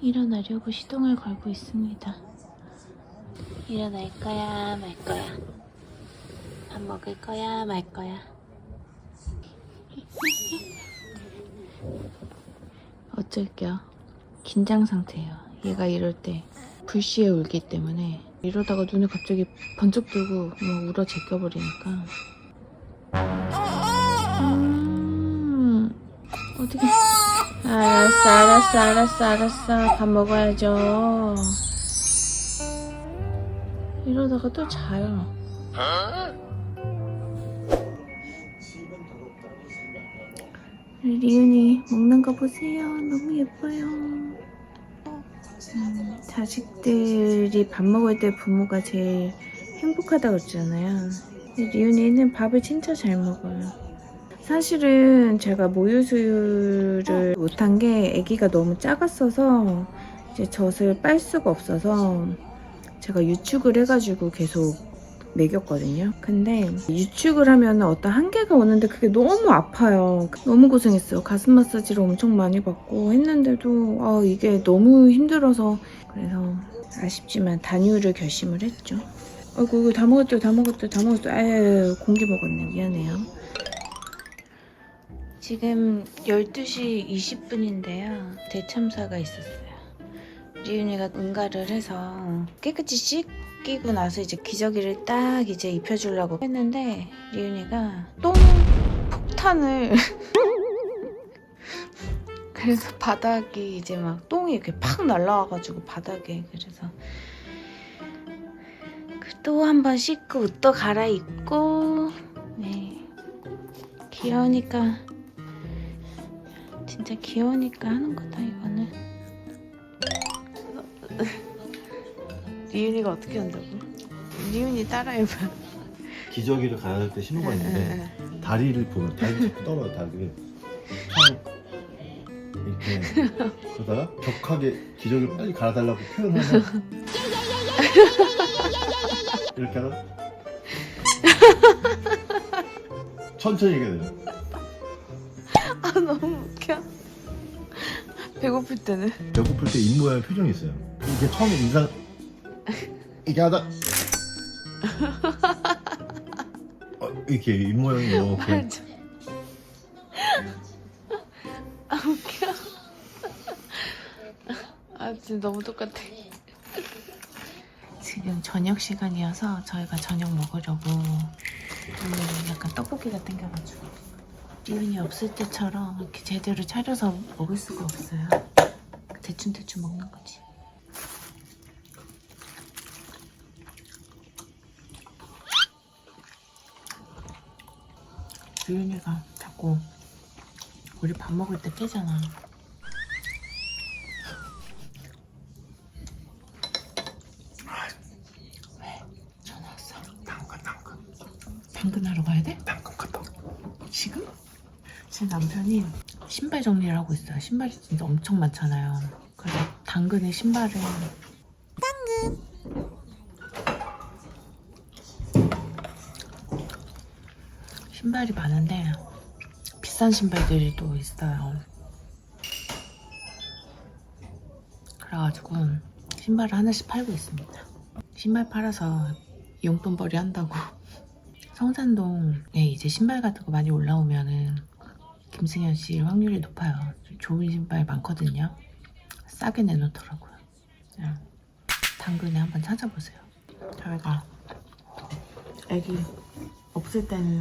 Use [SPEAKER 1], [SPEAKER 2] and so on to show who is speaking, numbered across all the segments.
[SPEAKER 1] 일어나려고 시동을 걸고 있습니다. 일어날 거야, 말 거야. 밥 먹을 거야, 말 거야. 어쩔게요. 긴장 상태예요. 얘가 이럴 때 불시에 울기 때문에 이러다가 눈을 갑자기 번쩍 뜨고 막 울어 제껴버리니까. 어떻게? 알았어, 알았어, 알았어, 알았어. 밥 먹어야죠. 이러다가 또 자요. 리은이 먹는 거 보세요. 너무 예뻐요. 음, 자식들이 밥 먹을 때 부모가 제일 행복하다 그러잖아요. 근데 리은이는 밥을 진짜 잘 먹어요. 사실은 제가 모유 수유를 못한 게 아기가 너무 작았어서 이제 젖을 빨 수가 없어서 제가 유축을 해가지고 계속 먹였거든요. 근데 유축을 하면 어떤 한계가 오는데 그게 너무 아파요. 너무 고생했어요. 가슴 마사지를 엄청 많이 받고 했는데도 아, 이게 너무 힘들어서 그래서 아쉽지만 단유를 결심을 했죠. 아이고 이거 다 먹었죠, 다 먹었죠, 다 먹었죠. 아유 공기 먹었네 미안해요. 지금 12시 20분인데요. 대참사가 있었어요. 리윤이가 응가를 해서 깨끗이 씻기고 나서 이제 기저귀를 딱 이제 입혀주려고 했는데 리윤이가 똥 폭탄을 그래서 바닥이 이제 막 똥이 이렇게 팍 날라와가지고 바닥에 그래서 또 한 번 씻고 옷도 갈아입고 네 귀여우니까 진짜 귀여우니까 하는 거다 이거는. 리윤이가 어떻게 한다고? 리윤이 따라해봐.
[SPEAKER 2] 기저귀를 갈아줄 때 신호가
[SPEAKER 1] 네,
[SPEAKER 2] 있는데 다리를 보면 다리 자꾸 떨어요 다리를. 참 이렇게 그러다가 격하게 기저귀를 빨리 갈아달라고 표현하면 이렇게 하다 천천히 얘기해야 돼요.
[SPEAKER 1] 아 너무 웃겨. 배고플 때는.
[SPEAKER 2] 배고플 때 입모양 표정이 있어요. 이게 처음에 인상 이게 하다. 어, 이렇게 입모양이 이렇게.
[SPEAKER 1] 맞아. 아 웃겨. 아 진짜 너무 똑같아. 지금 저녁 시간이어서 저희가 저녁 먹으려고 오늘은 약간 떡볶이가 땡겨가지고 리은이 없을 때처럼 이렇게 제대로 차려서 먹을 수가 없어요. 대충대충 먹는 거지. 리은이가 자꾸 우리 밥 먹을 때 깨잖아. 왜? 전화 왔어.
[SPEAKER 2] 당근 당근.
[SPEAKER 1] 당근 하러 가야 돼? 제 남편이 신발 정리를 하고 있어요. 신발이 진짜 엄청 많잖아요. 그래서 당근에 신발을 당근 신발이 많은데 비싼 신발들이 또 있어요. 그래가지고 신발을 하나씩 팔고 있습니다. 신발 팔아서 용돈벌이 한다고 성산동에 이제 신발 같은 거 많이 올라오면은 김승현 씨 확률이 높아요. 좋은 신발 많거든요. 싸게 내놓더라고요. 당근에 한번 찾아보세요. 저희가 애기 없을 때는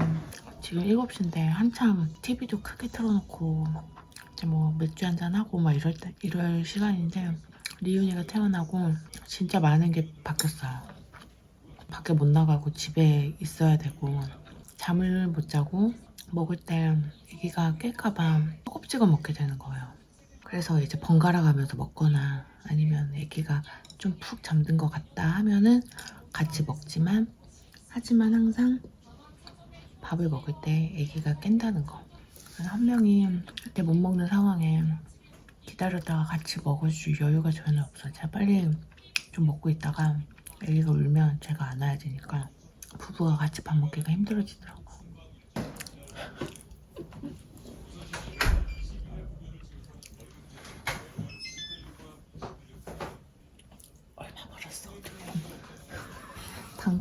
[SPEAKER 1] 지금 7시인데 한참 TV도 크게 틀어놓고 이제 뭐 맥주 한잔 하고 막 이럴 때 이럴 시간인데 리윤이가 태어나고 진짜 많은 게 바뀌었어요. 밖에 못 나가고 집에 있어야 되고 잠을 못 자고 먹을 때 애기가 깰까봐 허겁지겁 먹게 되는 거예요. 그래서 이제 번갈아 가면서 먹거나 아니면 애기가 좀 푹 잠든 것 같다 하면은 같이 먹지만 하지만 항상 밥을 먹을 때 애기가 깬다는 거. 한 명이 이렇게 못 먹는 상황에 기다렸다가 같이 먹어줄 여유가 전혀 없어요. 제가 빨리 좀 먹고 있다가 애기가 울면 제가 안아야 되니까 부부가 같이 밥 먹기가 힘들어지더라고요.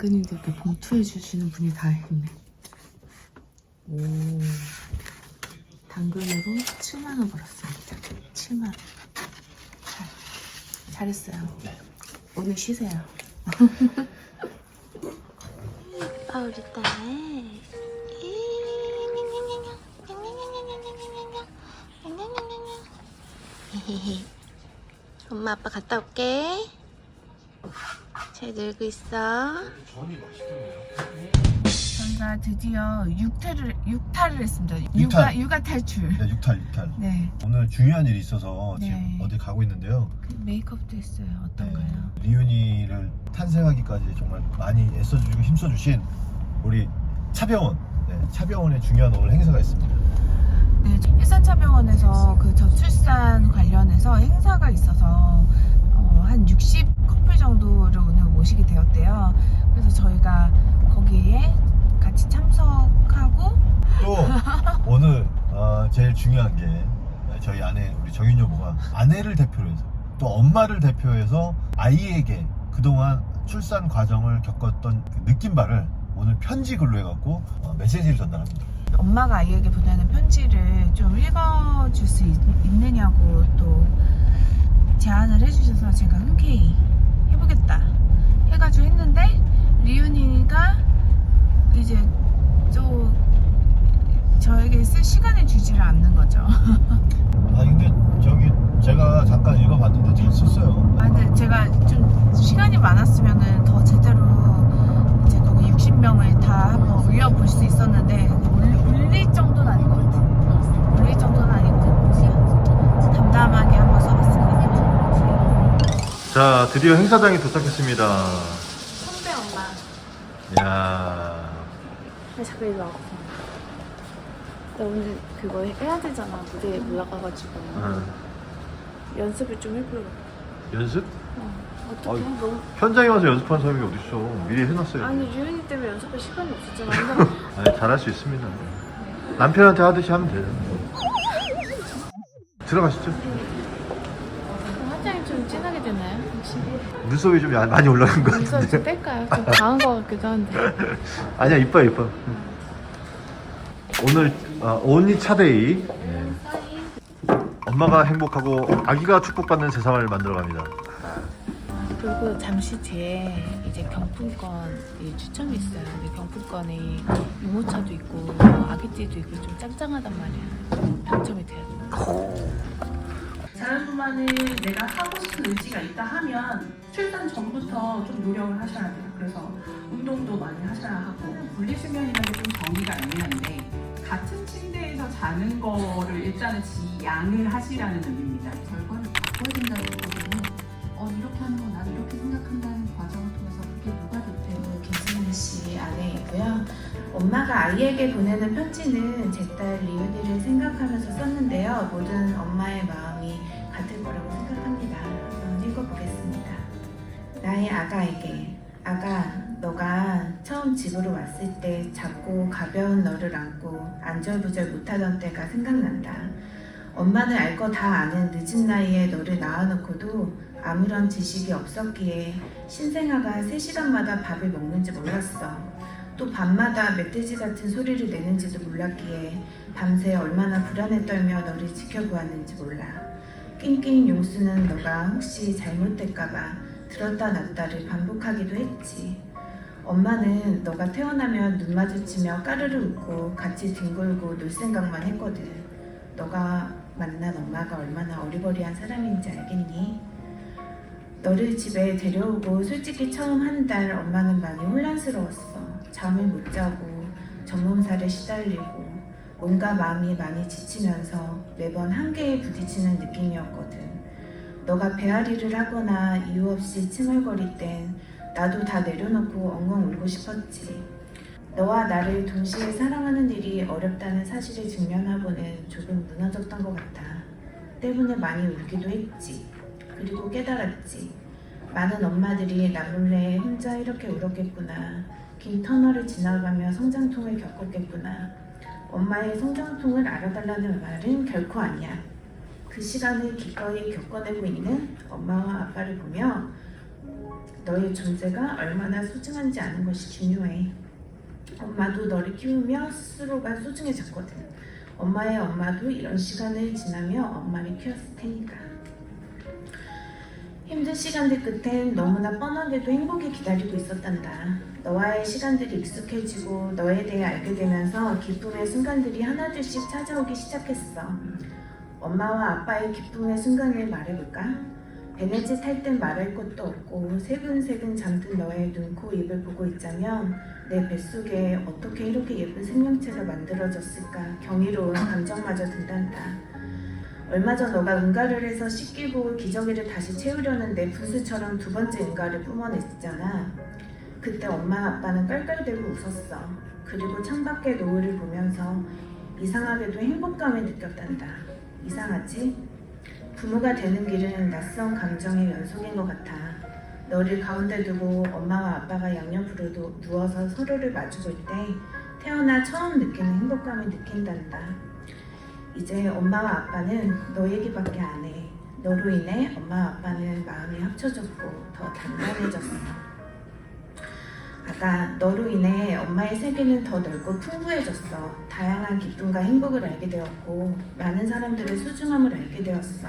[SPEAKER 1] 당근인데 이렇게 봉투해 주시는 분이 다 있네. 오. 당근으로 7만 원 벌었습니다. 7만 원. 잘, 잘했어요. 오늘 쉬세요.
[SPEAKER 3] 아 우리 딸. 엄마 아빠 갔다 올게. 잘 놀고 있어.
[SPEAKER 1] 저희가 드디어 육퇴를 육탈을 했습니다.
[SPEAKER 2] 육탈.
[SPEAKER 1] 육아 육아 탈출.
[SPEAKER 2] 네, 육탈 육탈.
[SPEAKER 1] 네.
[SPEAKER 2] 오늘 중요한 일이 있어서
[SPEAKER 1] 네.
[SPEAKER 2] 지금 어디 가고 있는데요.
[SPEAKER 1] 그 메이크업도 했어요. 어떤가요?
[SPEAKER 2] 네, 리윤이를 탄생하기까지 정말 많이 애써주고 힘써주신 우리 차병원, 네, 차병원의 중요한 오늘 행사가 있습니다.
[SPEAKER 1] 네, 일산차병원에서 그 저출산 관련해서 행사가 있어서 어, 한 60 커플 정도를 오늘 모시게 되었대요. 그래서 저희가 거기에 같이 참석하고
[SPEAKER 2] 또 오늘 어, 제일 중요한 게 저희 아내 우리 정윤 여보가 아내를 대표로 해서 또 엄마를 대표해서 아이에게 그동안 출산 과정을 겪었던 그 느낀바를 오늘 편지 글로 해갖고 어, 메시지를 전달합니다.
[SPEAKER 1] 엄마가 아이에게 보내는 편지를 좀 읽어줄 수 있, 느냐고또 제안을 해주셔서 제가 흔쾌히 해보겠다 해가지고 했는데 리윤이가 이제 또 저에게 쓸 시간을 주지를 않는 거죠.
[SPEAKER 2] 아 근데 저기 제가 잠깐 읽어봤는데 잘 썼어요.
[SPEAKER 1] 아, 근데 제가 좀 시간이 많았으면은 더 제대로 이제 거기 60명을 다 한번 올려볼 수 있었는데 올- 올릴 정도는 아닌 것 같아요.
[SPEAKER 2] 자 드디어 행사장에 도착했습니다.
[SPEAKER 3] 선배 엄마. 야나 잠깐 일로 와봐. 나 오늘 그거 해야 되잖아. 무대에 올라가가지고 연습을 좀 해보려고.
[SPEAKER 2] 연습?
[SPEAKER 3] 어떻게?
[SPEAKER 2] 아유.
[SPEAKER 3] 너무
[SPEAKER 2] 현장에 와서 연습하는 사람이 어딨어? 미리 해놨어요.
[SPEAKER 3] 아니 유연이 때문에 연습할 시간이 없었잖아. 근데
[SPEAKER 2] 아니, 잘할 수 있습니다. 남편한테 하듯이 하면 돼요. 들어가시죠.
[SPEAKER 3] 좀 진하게 되나요? 혹시?
[SPEAKER 2] 눈썹이 좀 야- 많이 올라간 것
[SPEAKER 3] 눈썹 좀
[SPEAKER 2] 같은데.
[SPEAKER 3] 뺄까요? 좀 과한 것 같기도 한데.
[SPEAKER 2] 아니야, 이뻐요, 이뻐. 오늘 어, 온리 차데이. 네. 엄마가 행복하고 아기가 축복받는 세상을 만들어갑니다.
[SPEAKER 1] 그리고 잠시 뒤에 이제 경품권이 추첨이 있어요. 근데 경품권에 유모차도 있고 아기띠도 있고 좀 짱짱하단 말이야. 당첨이 돼야 돼.
[SPEAKER 4] 자연분만을 내가 하고 싶은 의지가 있다 하면 출산 전부터 좀 노력을 하셔야 돼요. 그래서 운동도 많이 하셔야 하고
[SPEAKER 5] 분리수면이라는 게 좀 정의가 애매한데 같은 침대에서 자는 거를 일단은 지 양을 하시라는 의미입니다. 결과를 바꿔야 된다고 했거든요. 어 이렇게 하는 건 나도 이렇게 생각한다는 과정을 통해서 그게 누가 됐대요.
[SPEAKER 1] 김승현 씨 아내이고요. 엄마가 아이에게 보내는 편지는 제 딸 리은이를 생각하면서 썼는데요. 모든 엄마의 마음 나의 아가에게 아가 너가 처음 집으로 왔을 때 작고 가벼운 너를 안고 안절부절 못하던 때가 생각난다. 엄마는 알 거 다 아는 늦은 나이에 너를 낳아놓고도 아무런 지식이 없었기에 신생아가 3시간마다 밥을 먹는지 몰랐어. 또 밤마다 멧돼지 같은 소리를 내는지도 몰랐기에 밤새 얼마나 불안에 떨며 너를 지켜보았는지 몰라. 낑낑 용수는 너가 혹시 잘못될까봐 들었다 놨다를 반복하기도 했지. 엄마는 너가 태어나면 눈 마주치며 까르르 웃고 같이 뒹굴고 놀 생각만 했거든. 너가 만난 엄마가 얼마나 어리버리한 사람인지 알겠니? 너를 집에 데려오고 솔직히 처음 한 달 엄마는 많이 혼란스러웠어. 잠을 못 자고 전몸살에 시달리고 몸과 마음이 많이 지치면서 매번 한계에 부딪히는 느낌이었거든. 너가 배앓이를 하거나 이유 없이 칭얼거릴 땐 나도 다 내려놓고 엉엉 울고 싶었지. 너와 나를 동시에 사랑하는 일이 어렵다는 사실을 직면하고는 조금 무너졌던 것 같아. 때문에 많이 울기도 했지. 그리고 깨달았지. 많은 엄마들이 나 몰래 혼자 이렇게 울었겠구나. 긴 터널을 지나가며 성장통을 겪었겠구나. 엄마의 성장통을 알아달라는 말은 결코 아니야. 그 시간을 기꺼이 겪어내고 있는 엄마와 아빠를 보며 너의 존재가 얼마나 소중한지 아는 것이 중요해. 엄마도 너를 키우며 스스로가 소중해졌거든. 엄마의 엄마도 이런 시간을 지나며 엄마를 키웠을 테니까. 힘든 시간들 끝엔 너무나 뻔하게도 행복이 기다리고 있었단다. 너와의 시간들이 익숙해지고 너에 대해 알게 되면서 기쁨의 순간들이 하나둘씩 찾아오기 시작했어. 엄마와 아빠의 기쁨의 순간을 말해볼까? 베네짓 할땐 말할 것도 없고 세근세근 잠든 너의 눈, 코, 입을 보고 있자면 내 뱃속에 어떻게 이렇게 예쁜 생명체가 만들어졌을까 경이로운 감정마저 든단다. 얼마 전 너가 응가를 해서 씻기고 기저귀를 다시 채우려는 내 분수처럼 두 번째 응가를 뿜어냈잖아. 그때 엄마 아빠는 깔깔대고 웃었어. 그리고 창밖의 노을을 보면서 이상하게도 행복감을 느꼈단다. 이상하지? 부모가 되는 길은 낯선 감정의 연속인 것 같아. 너를 가운데 두고 엄마와 아빠가 양옆으로 누- 누워서 서로를 마주볼 때 태어나 처음 느끼는 행복감을 느낀단다. 이제 엄마와 아빠는 너 얘기밖에 안 해. 너로 인해 엄마와 아빠는 마음이 합쳐졌고 더 단단해졌어. 아까 너로 인해 엄마의 세계는 더 넓고 풍부해졌어. 다양한 기쁨과 행복을 알게 되었고 많은 사람들의 소중함을 알게 되었어.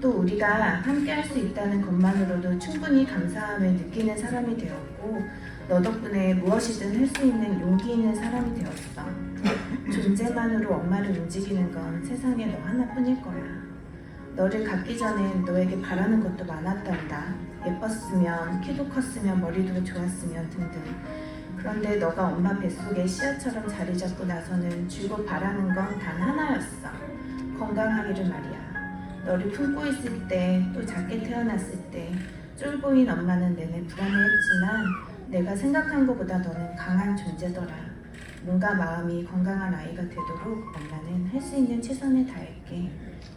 [SPEAKER 1] 또 우리가 함께 할 수 있다는 것만으로도 충분히 감사함을 느끼는 사람이 되었고 너 덕분에 무엇이든 할 수 있는 용기 있는 사람이 되었어. 존재만으로 엄마를 움직이는 건 세상에 너 하나뿐일 거야. 너를 갖기 전엔 너에게 바라는 것도 많았단다. 예뻤으면, 키도 컸으면, 머리도 좋았으면 등등. 그런데 너가 엄마 뱃속에 씨앗처럼 자리 잡고 나서는 주고 바라는 건 단 하나였어. 건강하기를 말이야. 너를 품고 있을 때, 또 작게 태어났을 때, 쫄보인 엄마는 내내 불안해했지만 내가 생각한 것보다 너는 강한 존재더라. 몸과 마음이 건강한 아이가 되도록 엄마는 할 수 있는 최선을 다할게.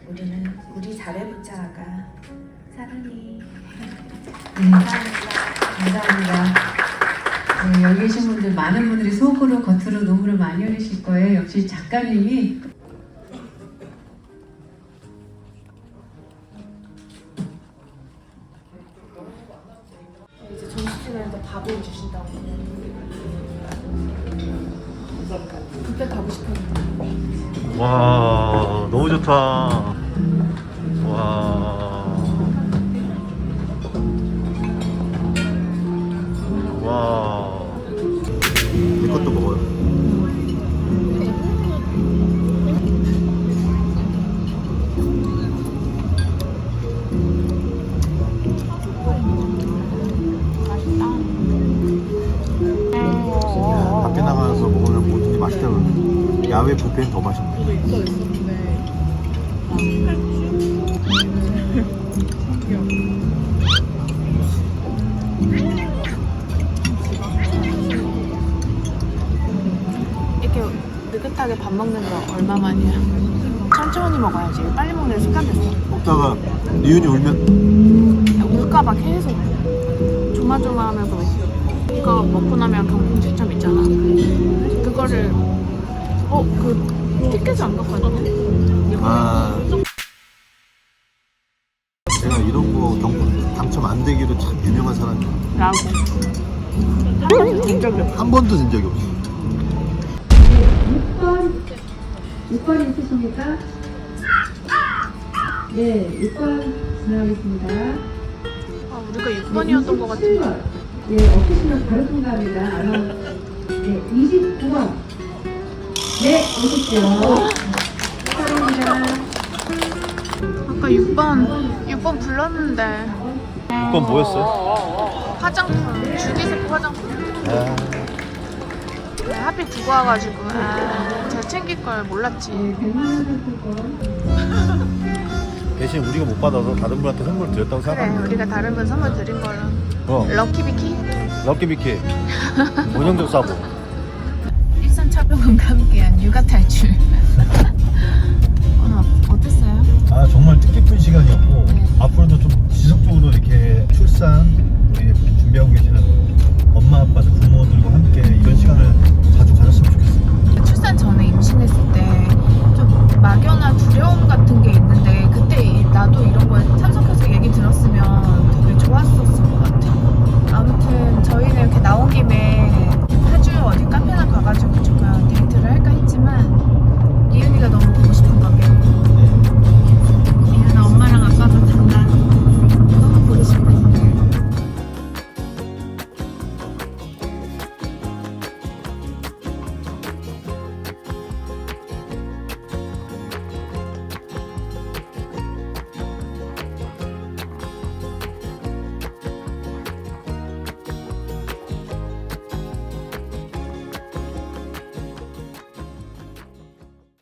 [SPEAKER 1] 우리는 우리 잘해보자 아가. 사랑해.
[SPEAKER 6] 감사합니다. 네, 여기 계신 분들 많은 분들이 속으로 겉으로 눈물을 많이 흘리실 거예요. 역시 작가님이
[SPEAKER 2] 좋다
[SPEAKER 1] 먹어야지. 빨리 먹는 습관 됐어.
[SPEAKER 2] 먹다가 리윤이 울면
[SPEAKER 1] 울까봐 계속 조마조마하면서 이거 먹고 나면 경풍지점 있잖아. 그거를 어그 티켓을 안 갖고 왔는데
[SPEAKER 2] 아 제가 이런 거 경품 당첨 안 되기로 참 유명한 사람이에요.
[SPEAKER 1] 라고 한 번도 본 적이 없어.
[SPEAKER 2] 한 번도 된 적이 없어요.
[SPEAKER 6] 6번 6번 있으십니까? 네, 6번 지나가겠습니다.
[SPEAKER 1] 아, 우리가 6번이었던 것 같은데.
[SPEAKER 6] 27번. 네, 없으시면 바로 통과합니다. 아마 네, 29번. 네, 오십시오. 축하드립니다.
[SPEAKER 1] 아까 6번 6번 불렀는데
[SPEAKER 2] 이건 뭐였어요?
[SPEAKER 1] 화장품 주기세포 화장품.
[SPEAKER 2] 아,
[SPEAKER 1] 네, 하필 두고 와가지고 아, 제가 챙길 걸 몰랐지.
[SPEAKER 6] 네, 100만 원 상품권.
[SPEAKER 2] 대신 우리가 못 받아서 다른 분한테 선물 드렸다고
[SPEAKER 1] 그래
[SPEAKER 2] 생각합니다.
[SPEAKER 1] 우리가 다른 분 선물 드린 걸로.
[SPEAKER 2] 어,
[SPEAKER 1] 럭키비키
[SPEAKER 2] 럭키비키 원형적 사고.
[SPEAKER 1] 일산 차병원과 함께한 육아 탈출.